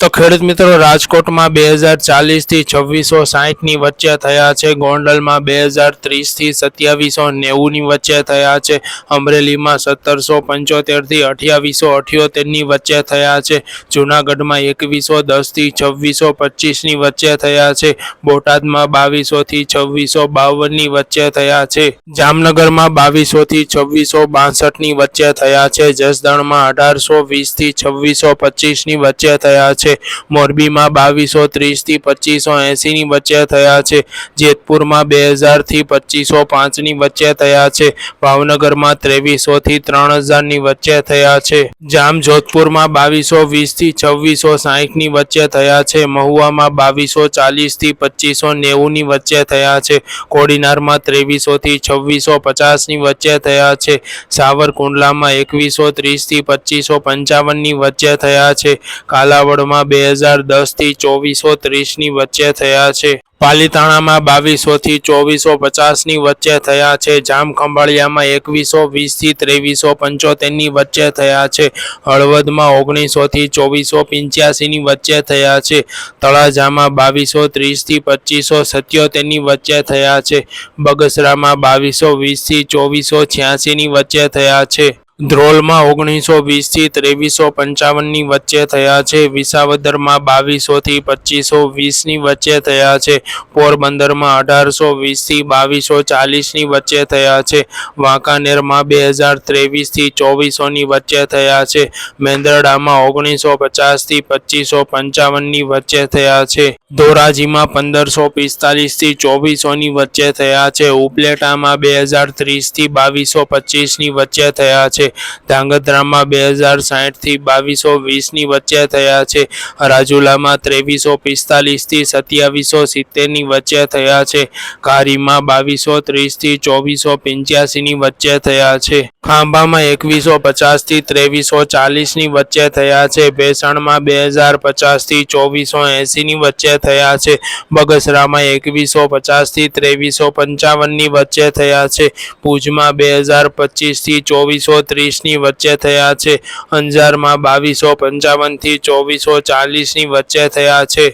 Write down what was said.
તો ખેડૂત મિત્રો, રાજકોટમાં બે હજાર ચાલીસથી છવ્વીસો સાહીઠની વચ્ચે થયા છે. ગોંડલમાં બે હજાર ત્રીસથી સત્યાવીસો નેવુંની વચ્ચે થયા છે. અમરેલીમાં સત્તરસો પંચોતેરથી અઠ્યાવીસો અઠ્યોતેરની વચ્ચે થયા છે. જૂનાગઢમાં એકવીસો દસથી છવ્વીસો પચીસની વચ્ચે થયા છે. બોટાદમાં બાવીસોથી છવ્વીસો બાવનની વચ્ચે થયા છે. જામનગરમાં બાવીસોથી છવ્વીસો બાસઠની વચ્ચે થયા છે. જસદણમાં અઢારસો વીસથી છવ્વીસો પચીસની વચ્ચે થયા છે. મોરબીમાં બાવીસો ત્રીસથી પચીસો એંસીની વચ્ચે થયા છે. જેતપુરમાં બે હજારથી પચીસો પાંચની વચ્ચે થયા છે. ભાવનગરમાં ત્રેવીસોથી ત્રણ હજારની વચ્ચે થયા છે. જામ જોધપુરમાં બાવીસો વીસથી છવ્વીસો સાહીઠની વચ્ચે થયા છે. મહુવામાં બાવીસો ચાલીસથી પચીસો નેવુંની વચ્ચે થયા છે. કોડીનારમાં ત્રેવીસોથી છવ્વીસો પચાસની વચ્ચે થયા છે. સાવરકુંડલામાં એકવીસો ત્રીસથી પચીસો પંચાવનની વચ્ચે થયા છે. કાલાવડમાં બે હજાર દસથી ચોવીસો ત્રીસની વચ્ચે થયા છે. પાલીતાણામાં બાવીસોથી ચોવીસો પચાસની વચ્ચે થયા છે. જામખંભાળિયામાં એકવીસો વીસથી ત્રેવીસો પંચોતેરની વચ્ચે થયા છે. હળવદમાં ઓગણીસોથી ચોવીસો પંચ્યાસીની વચ્ચે થયા છે. તળાજામાં બાવીસો ત્રીસથી પચીસો સત્યોતેરની વચ્ચે થયા છે. બગસરામાં બાવીસો વીસથી ચોવીસો છ્યાસીની વચ્ચે થયા છે. ધ્રોલમાં ઓગણીસો વીસથી ત્રેવીસો પંચાવનની વચ્ચે થયા છે. વિસાવદરમાં બાવીસોથી પચીસો વીસની વચ્ચે થયા છે. પોરબંદરમાં અઢારસો વીસથી બાવીસો ચાલીસની વચ્ચે થયા છે. વાંકાનેરમાં બે હજાર ત્રેવીસથી ચોવીસોની વચ્ચે થયા છે. મેંદરડામાં ઓગણીસો પચાસથી પચીસો પંચાવનની વચ્ચે થયા છે. ધોરાજીમાં પંદરસો પિસ્તાલીસથી ચોવીસોની વચ્ચે થયા છે. ઉપલેટામાં બે હજાર ત્રીસથી બાવીસો પચીસની વચ્ચે થયા છે. ધાંગધ્રામાં બે હજાર સાહીઠથી બાવીસો વીસની વચ્ચે થયા છે. રાજુલામાં ત્રેવીસો પિસ્તાલીસથી સત્યાવીસો સિત્તેરની વચ્ચે થયા છે. કારીમાં બાવીસો ત્રીસથી ચોવીસો પંચ્યાસીની વચ્ચે થયા છે. ખાંભામાં એકવીસો પચાસથી ત્રેવીસો ચાલીસની વચ્ચે થયા છે. ભેસણમાં બે હજાર પચાસથી ચોવીસો એંસીની વચ્ચે થયા છે. બગસરામાં એકવીસો પચાસથી ત્રેવીસો પંચાવનની વચ્ચે થયા છે. ભુજમાં બે હજાર પચીસથી ચોવીસો ત્રીસની વચ્ચે થયા છે. અંજારમાં બાવીસો પંચાવનથી ચોવીસો ચાલીસની વચ્ચે થયા છે.